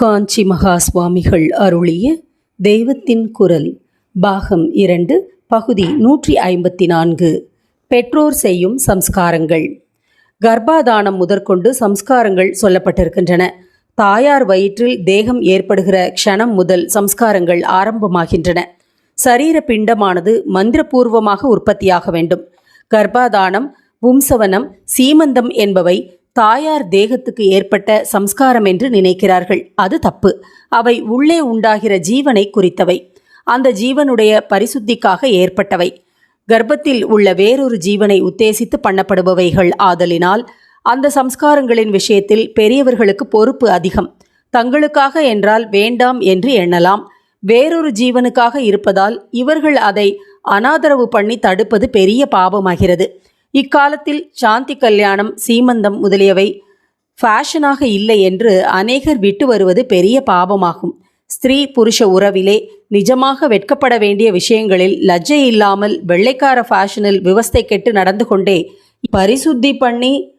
காஞ்சி மகா சுவாமிகள் அருளிய தெய்வத்தின் குரல் பாகம் இரண்டு பகுதி நூற்றி ஐம்பத்தி நான்கு. பெற்றோர் செய்யும் சம்ஸ்காரங்கள். கர்ப்பாதானம் முதற்கொண்டு சம்ஸ்காரங்கள் சொல்லப்பட்டிருக்கின்றன. தாயார் வயிற்றில் தேகம் ஏற்படுகிற க்ஷணம் முதல் சம்ஸ்காரங்கள் ஆரம்பமாகின்றன. சரீர பிண்டமானது மந்திரபூர்வமாக உற்பத்தியாக வேண்டும். கர்ப்பாதானம் பும்சவனம் சீமந்தம் என்பவை தாயார் தேகத்துக்கு ஏற்பட்ட சம்ஸ்காரம் என்று நினைக்கிறார்கள். அது தப்பு. அவை உள்ளே உண்டாகிற ஜீவனை குறித்தவை. அந்த ஜீவனுடைய பரிசுத்திக்காக ஏற்பட்டவை. கர்ப்பத்தில் உள்ள வேறொரு ஜீவனை உத்தேசித்து பண்ணப்படுபவைகள் ஆதலினால் அந்த சம்ஸ்காரங்களின் விஷயத்தில் பெரியவர்களுக்கு பொறுப்பு அதிகம். தங்களுக்காக என்றால் வேண்டாம் என்று எண்ணலாம். வேறொரு ஜீவனுக்காக இருப்பதால் இவர்கள் அதை அனாதரவு பண்ணி தடுப்பது பெரிய பாவமாகிறது. இக்காலத்தில் சாந்தி கல்யாணம் சீமந்தம் முதலியவை ஃபேஷனாக இல்லை என்று அநேகர் விட்டு வருவது பெரிய பாவமாகும் ஸ்திரீ புருஷ உறவிலே நிஜமாக வெட்கப்பட வேண்டிய விஷயங்களில் லஜ்ஜை இல்லாமல் வெள்ளைக்கார ஃபேஷனில் விவஸ்தை கெட்டு நடந்து கொண்டே பரிசுத்தி பண்ணி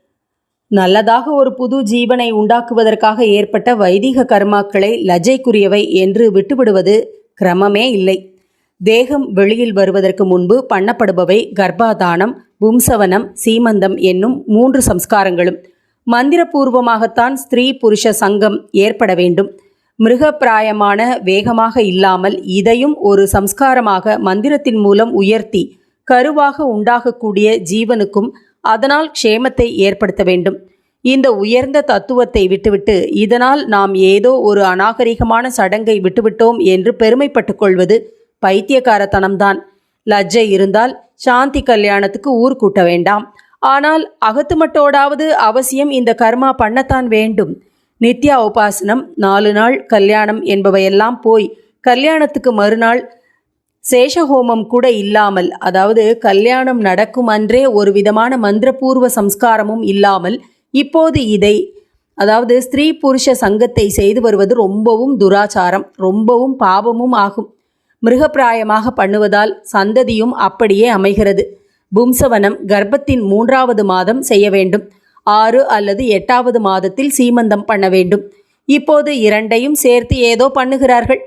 நல்லதாக ஒரு புது ஜீவனை உண்டாக்குவதற்காக ஏற்பட்ட வைதிக கர்மாக்களை லஜ்ஜைக்குரியவை என்று விட்டுவிடுவது கிரமமே இல்லை. தேகம் வெளியில் வருவதற்கு முன்பு பண்ணப்படுபவை கர்ப்பாதானம் பும்சவனம் சீமந்தம் என்னும் மூன்று சம்ஸ்காரங்களும். மந்திரபூர்வமாகத்தான் ஸ்திரீ புருஷ சங்கம் ஏற்பட வேண்டும். மிருகப்பிராயமான வேகமாக இல்லாமல் இதையும் ஒரு சம்ஸ்காரமாக மந்திரத்தின் மூலம் உயர்த்தி கருவாக உண்டாகக்கூடிய ஜீவனுக்கும் அதனால் க்ஷேமத்தை ஏற்படுத்த வேண்டும். இந்த உயர்ந்த தத்துவத்தை விட்டுவிட்டு இதனால் நாம் ஏதோ ஒரு அநாகரிகமான சடங்கை விட்டுவிட்டோம் என்று பெருமைப்பட்டு கொள்வது பைத்தியக்காரத்தனம்தான். லஜ்ஜை இருந்தால் சாந்தி கல்யாணத்துக்கு ஊர் கூட்ட வேண்டாம். ஆனால் அகத்து மட்டோடாவது அவசியம் இந்த கர்மா பண்ணத்தான் வேண்டும். நித்யா உபாசனம் நாலு நாள் கல்யாணம் என்பவையெல்லாம் போய் கல்யாணத்துக்கு மறுநாள் சேஷஹோமம் கூட இல்லாமல் அதாவது கல்யாணம் நடக்கும் அன்றே ஒரு விதமான மந்திரபூர்வ சம்ஸ்காரமும் இல்லாமல் இப்போது இதை அதாவது ஸ்திரீ புருஷ சங்கத்தை செய்து வருவது ரொம்பவும் துராச்சாரம் ரொம்பவும் பாவமும் ஆகும். மிருகப்பிராயமாக பண்ணுவதால் சந்ததியும் அப்படியே அமைகிறது. பும்சவனம் கர்ப்பத்தின் மூன்றாவது மாதம் செய்ய வேண்டும். ஆறு அல்லது எட்டாவது மாதத்தில் சீமந்தம் பண்ண வேண்டும். இப்போது இரண்டையும் சேர்த்து ஏதோ பண்ணுகிறார்கள்.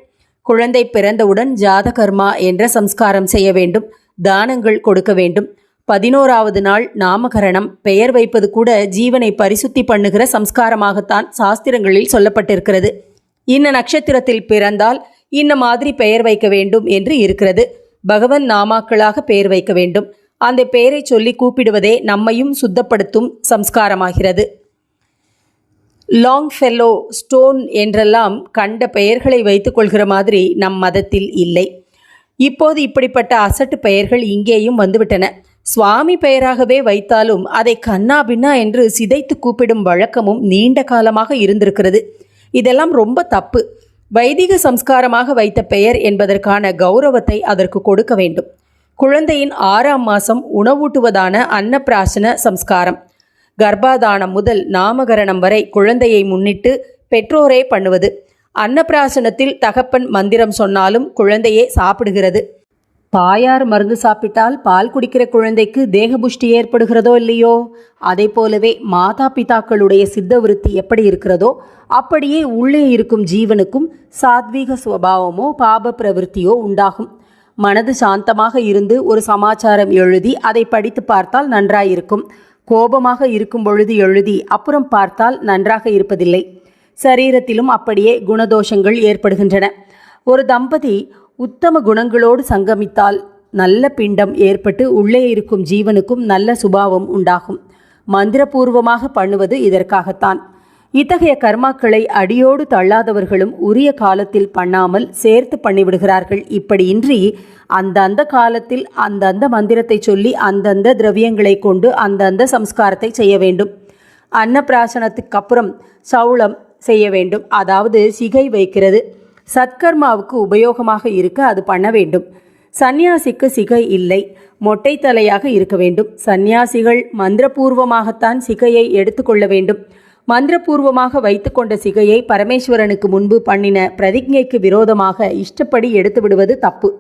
குழந்தை பிறந்தவுடன் ஜாதகர்மா என்ற சம்ஸ்காரம் செய்ய வேண்டும். தானங்கள் கொடுக்க வேண்டும். பதினோராவது நாள் நாமகரணம். பெயர் வைப்பது கூட ஜீவனை பரிசுத்தி பண்ணுகிற சம்ஸ்காரமாகத்தான் சாஸ்திரங்களில் சொல்லப்பட்டிருக்கிறது. இன்ன நட்சத்திரத்தில் பிறந்தால் இன்ன மாதிரி பெயர் வைக்க வேண்டும் என்று இருக்கிறது. பகவன் நாமாக்களாக பெயர் வைக்க வேண்டும். அந்த பெயரை சொல்லி கூப்பிடுவதே நம்மையும் சுத்தப்படுத்தும் சம்ஸ்காரமாகிறது. லாங் ஃபெல்லோ ஸ்டோன் என்றெல்லாம் கண்ட பெயர்களை வைத்துக்கொள்கிற மாதிரி நம் மதத்தில் இல்லை. இப்போது இப்படிப்பட்ட அசட்டு பெயர்கள் இங்கேயும் வந்துவிட்டன. சுவாமி பெயராகவே வைத்தாலும் அதை கண்ணா பின்னா என்று சிதைத்து கூப்பிடும் வழக்கமும் நீண்ட காலமாக இருந்திருக்கிறது. இதெல்லாம் ரொம்ப தப்பு. வைதிக சம்ஸ்காரமாக வைத்த பெயர் என்பதற்கான கௌரவத்தை அதற்கு கொடுக்க வேண்டும். குழந்தையின் ஆறாம் மாதம் உணவூட்டுவதான அன்னப்பிராசன சம்ஸ்காரம். கர்ப்பாதானம் முதல் நாமகரணம் வரை குழந்தையை முன்னிட்டு பெற்றோரே பண்ணுவது. அன்னப்பிராசனத்தில் தகப்பன் மந்திரம் சொன்னாலும் குழந்தையே சாப்பிடுகிறது. தாயார் மருந்து சாப்பிட்டால் பால் குடிக்கிற குழந்தைக்கு தேகபுஷ்டி ஏற்படுகிறதோ இல்லையோ? அதை போலவே மாதா பிதாக்களுடைய சித்த விருத்தி எப்படி இருக்கிறதோ அப்படியே உள்ளே இருக்கும் ஜீவனுக்கும் சாத்வீக சுவாவமோ பாப பிரவிற்த்தியோ உண்டாகும். மனது சாந்தமாக இருந்து ஒரு சமாச்சாரம் எழுதி அதை படித்து பார்த்தால் நன்றாயிருக்கும். கோபமாக இருக்கும் பொழுது எழுதி அப்புறம் பார்த்தால் நன்றாக இருப்பதில்லை. சரீரத்திலும் அப்படியே குணதோஷங்கள் ஏற்படுகின்றன. ஒரு தம்பதி உத்தம குணங்களோடு சங்கமித்தால் நல்ல பிண்டம் ஏற்பட்டு உள்ளே இருக்கும் ஜீவனுக்கும் நல்ல சுபாவம் உண்டாகும். மந்திரபூர்வமாக பண்ணுவது இதற்காகத்தான். இத்தகைய கர்மாக்களை அடியோடு தள்ளாதவர்களும் உரிய காலத்தில் பண்ணாமல் சேர்த்து பண்ணிவிடுகிறார்கள். இப்படியின்றி அந்தந்த காலத்தில் அந்தந்த மந்திரத்தை சொல்லி அந்தந்த திரவியங்களை கொண்டு அந்தந்த சம்ஸ்காரத்தை செய்ய வேண்டும். அன்னப்பிராசனத்துக்கு அப்புறம் சவுளம் செய்ய வேண்டும். அதாவது சிகை வைக்கிறது. சத்கர்மாவுக்கு உபயோகமாக இருக்க அது பண்ண வேண்டும். சந்நியாசிக்கு சிகை இல்லை. மொட்டை தலையாக இருக்க வேண்டும். சந்நியாசிகள் மந்திரபூர்வமாகத்தான் சிகையை எடுத்துக்கொள்ள வேண்டும். மந்திரபூர்வமாக வைத்துக்கொண்ட சிகையை பரமேஸ்வரனுக்கு முன்பு பண்ணின பிரதிஜைக்கு விரோதமாக இஷ்டப்படி எடுத்து விடுவது தப்பு.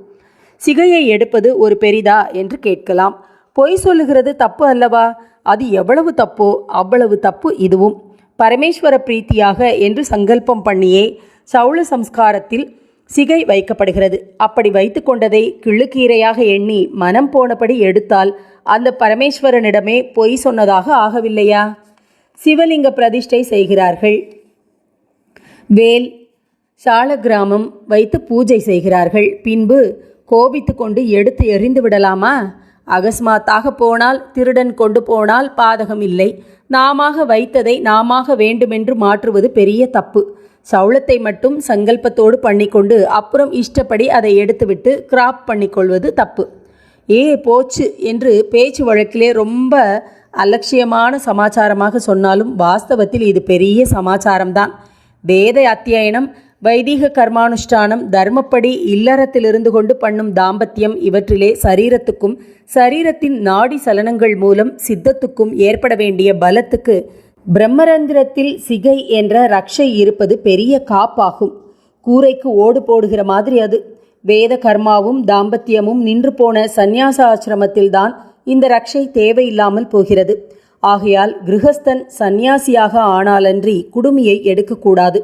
சிகையை எடுப்பது ஒரு பெரிதா என்று கேட்கலாம். பொய் சொல்லுகிறது தப்பு அல்லவா? அது எவ்வளவு தப்போ அவ்வளவு தப்பு இதுவும். பரமேஸ்வர பிரீத்தியாக என்று சங்கல்பம் பண்ணியே சவுள சம்ஸ்காரத்தில் சிகை வைக்கப்படுகிறது. அப்படி வைத்து கொண்டதை கிள்ளுக்கீரையாக எண்ணி மனம் போனபடி எடுத்தால் அந்த பரமேஸ்வரனிடமே பொய் சொன்னதாக ஆகவில்லையா? சிவலிங்க பிரதிஷ்டை செய்கிறார்கள். வேல் சாலக்கிராமம் வைத்து பூஜை செய்கிறார்கள். பின்பு கோபித்து கொண்டு எடுத்து எறிந்து விடலாமா? அகஸ்மாத்தாக போனால் திருடன் கொண்டு போனால் பாதகம் இல்லை. நாமாக வைத்ததை நாமாக வேண்டுமென்று மாற்றுவது பெரிய தப்பு. சவுளத்தை மட்டும் சங்கல்பத்தோடு பண்ணிக்கொண்டு அப்புறம் இஷ்டப்படி அதை எடுத்துவிட்டு கிராப் பண்ணிக்கொள்வது தப்பு. ஏ போச்சு என்று பேச்சு வழக்கிலே ரொம்ப அலட்சியமான சமாச்சாரமாக சொன்னாலும் வாஸ்தவத்தில் இது பெரிய சமாச்சாரம்தான். வேத அத்தியாயனம் வைதிக கர்மானுஷ்டானம் தர்மப்படி இல்லறத்திலிருந்து கொண்டு பண்ணும் தாம்பத்தியம் இவற்றிலே சரீரத்துக்கும் சரீரத்தின் நாடி சலனங்கள் மூலம் சித்தத்துக்கும் ஏற்பட வேண்டிய பலத்துக்கு பிரம்மரந்திரத்தில் சிகை என்ற ரக்ஷை இருப்பது பெரிய காப்பாகும். கூரைக்கு ஓடு போடுகிற மாதிரி அது. வேத கர்மாவும் தாம்பத்தியமும் நின்று போன சந்நியாச ஆசிரமத்தில்தான் இந்த ரக்ஷை தேவையில்லாமல் போகிறது. ஆகையால் கிருஹஸ்தன் சந்நியாசியாக ஆனாலன்றி குடுமியை எடுக்கக்கூடாது.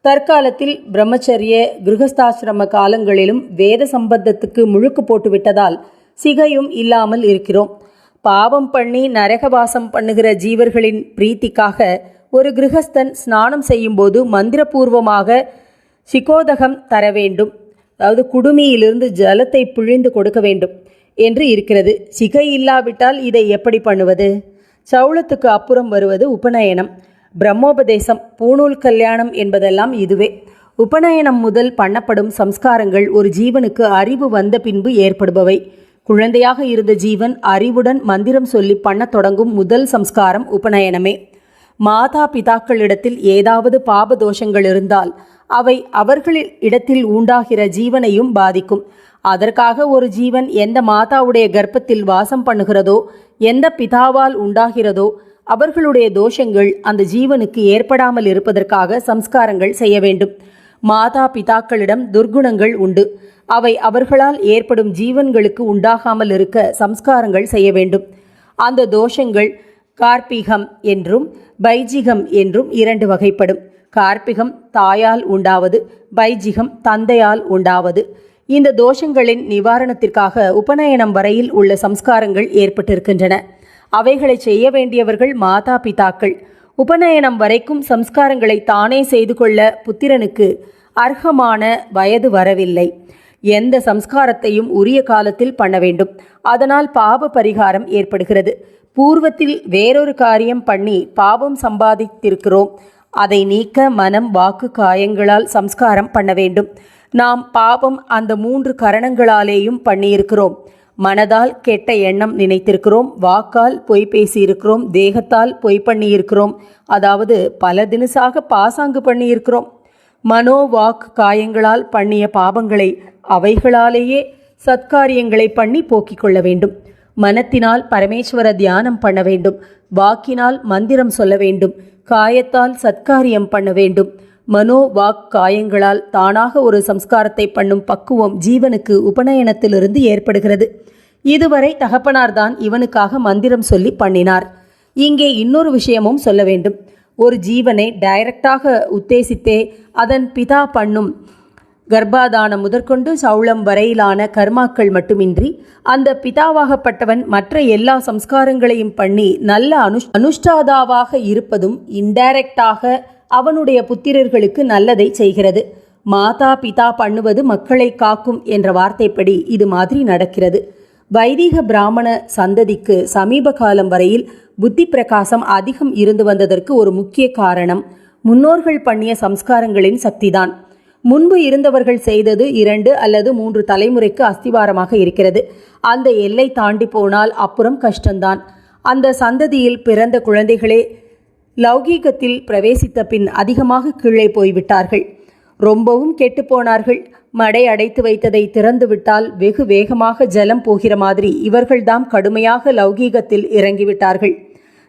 தற்காலத்தில் பிரம்மச்சரிய கிருஹஸ்தாசிரம காலங்களிலும் வேத சம்பந்தத்துக்கு முழுக்கு போட்டுவிட்டதால் சிகையும் இல்லாமல் இருக்கிறோம். பாவம் பண்ணி நரகவாசம் பண்ணுகிற ஜீவர்களின் பிரீத்திக்காக ஒரு கிருஹஸ்தன் ஸ்நானம் செய்யும்போது மந்திரபூர்வமாக சிகோதகம் தர வேண்டும். அதாவது குடுமியிலிருந்து ஜலத்தை பிழிந்து கொடுக்க வேண்டும் என்று இருக்கிறது. சிகை இல்லாவிட்டால் இதை எப்படி பண்ணுவது? சவுளத்துக்கு அப்புறம் வருவது உபநயனம். பிரம்மோபதேசம் பூணூல் கல்யாணம் என்பதெல்லாம் இதுவே. உபநயனம் முதல் பண்ணப்படும் சம்ஸ்காரங்கள் ஒரு ஜீவனுக்கு அறிவு வந்த பின்பு ஏற்படுபவை. குழந்தையாக இருந்த ஜீவன் அறிவுடன் மந்திரம் சொல்லி பண்ணத் தொடங்கும் முதல் சம்ஸ்காரம் உபநயனமே. மாதா பிதாக்களிடத்தில் ஏதாவது பாப தோஷங்கள் இருந்தால் அவை அவர்களில் இடத்தில் உண்டாகிற ஜீவனையும் பாதிக்கும். அதற்காக ஒரு ஜீவன் எந்த மாதாவுடைய கர்ப்பத்தில் வாசம் பண்ணுகிறதோ எந்த பிதாவால் உண்டாகிறதோ அவர்களுடைய தோஷங்கள் அந்த ஜீவனுக்கு ஏற்படாமல் இருப்பதற்காக சம்ஸ்காரங்கள் செய்ய வேண்டும். மாதா பிதாக்களிடம் துர்குணங்கள் உண்டு. அவை அவர்களால் ஏற்படும் ஜீவன்களுக்கு உண்டாகாமல் இருக்க சம்ஸ்காரங்கள் செய்ய வேண்டும். அந்த தோஷங்கள் கார்பிகம் என்றும் பைஜிகம் என்றும் இரண்டு வகைப்படும். கார்பிகம் தாயால் உண்டாவது பைஜிகம் தந்தையால் உண்டாவது. இந்த தோஷங்களின் நிவாரணத்திற்காக உபநயனம் வரையில் உள்ள சம்ஸ்காரங்கள் ஏற்பட்டிருக்கின்றன. அவைகளை செய்ய வேண்டியவர்கள் மாதா பிதாக்கள். உபநயனம் வரைக்கும் சம்ஸ்காரங்களை தானே செய்து கொள்ள புத்திரனுக்கு அர்ஹமான வயது வரவில்லை. எந்த சம்ஸ்காரத்தையும் உரிய காலத்தில் பண்ண வேண்டும். அதனால் பாப பரிகாரம் ஏற்படுகிறது. பூர்வத்தில் வேறொரு காரியம் பண்ணி பாவம் சம்பாதித்திருக்கிறோம். அதை நீக்க மனம் வாக்கு காயங்களால் சம்ஸ்காரம் பண்ண வேண்டும். நாம் பாவம் அந்த மூன்று கரணங்களாலேயும் பண்ணியிருக்கிறோம். மனதால் கெட்ட எண்ணம் நினைத்திருக்கிறோம். வாக்கால் பொய் பேசியிருக்கிறோம். தேகத்தால் பொய் பண்ணியிருக்கிறோம். அதாவது பல தினசாக பாசாங்கு பண்ணியிருக்கிறோம். மனோவாக் காயங்களால் பண்ணிய பாவங்களை அவைகளாலேயே சத்காரியங்களை பண்ணி போக்கிக் கொள்ள வேண்டும். மனத்தினால் பரமேஸ்வர தியானம் பண்ண வேண்டும். வாக்கினால் மந்திரம் சொல்ல வேண்டும். காயத்தால் சத்காரியம் பண்ண வேண்டும். மனோ வாக் காயங்களால் தானாக ஒரு சம்ஸ்காரத்தை பண்ணும் பக்குவம் ஜீவனுக்கு உபநயனத்திலிருந்து ஏற்படுகிறது. இதுவரை தகப்பனார்தான் இவனுக்காக மந்திரம் சொல்லி பண்ணினார். இங்கே இன்னொரு விஷயமும் சொல்ல வேண்டும். ஒரு ஜீவனை டைரக்டாக உத்தேசித்தே அதன் பிதா பண்ணும். கர்ப்பாதானம் முதற்கொண்டு சவுளம் வரையிலான கர்மாக்கள் மட்டுமின்றி அந்த பிதாவாகப்பட்டவன் மற்ற எல்லா சம்ஸ்காரங்களையும் பண்ணி நல்ல அனுஷ் அனுஷ்டாதாவாக இருப்பதும் இன்டைரக்டாக அவனுடைய புத்திரர்களுக்கு நல்லதை செய்கிறது. மாதா பிதா பண்ணுவது மக்களை காக்கும் என்ற வார்த்தைப்படி இது மாதிரி நடக்கிறது. வைதிக பிராமண சந்ததிக்கு சமீப காலம் வரையில் புத்தி பிரகாசம் அதிகம் இருந்து வந்ததற்கு ஒரு முக்கிய காரணம் முன்னோர்கள் பண்ணிய சம்ஸ்காரங்களின் சக்திதான். முன்பு இருந்தவர்கள் செய்தது இரண்டு அல்லது மூன்று தலைமுறைக்கு அஸ்திவாரமாக இருக்கிறது. அந்த எல்லை தாண்டி போனால் அப்புறம் கஷ்டம்தான். அந்த சந்ததியில் பிறந்த குழந்தைகளே லௌகீகத்தில் பிரவேசித்த பின் அதிகமாக கீழே போய்விட்டார்கள். ரொம்பவும் கெட்டுப்போனார்கள் மடை அடைத்து வைத்ததை திறந்துவிட்டால் வெகு வேகமாக ஜலம் போகிற மாதிரி இவர்கள்தாம் கடுமையாக லௌகீகத்தில் இறங்கிவிட்டார்கள்.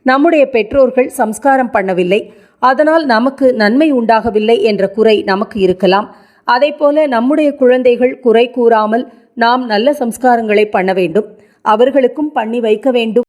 நம்முடைய பெற்றோர்கள் சம்ஸ்காரம் பண்ணவில்லை. அதனால் நமக்கு நன்மை உண்டாகவில்லை என்ற குறை நமக்கு இருக்கலாம். அதைப்போல நம்முடைய குழந்தைகள் குறை கூறாமல் நாம் நல்ல சம்ஸ்காரங்களை பண்ண வேண்டும். அவர்களுக்கும் பண்ணி வைக்க வேண்டும்.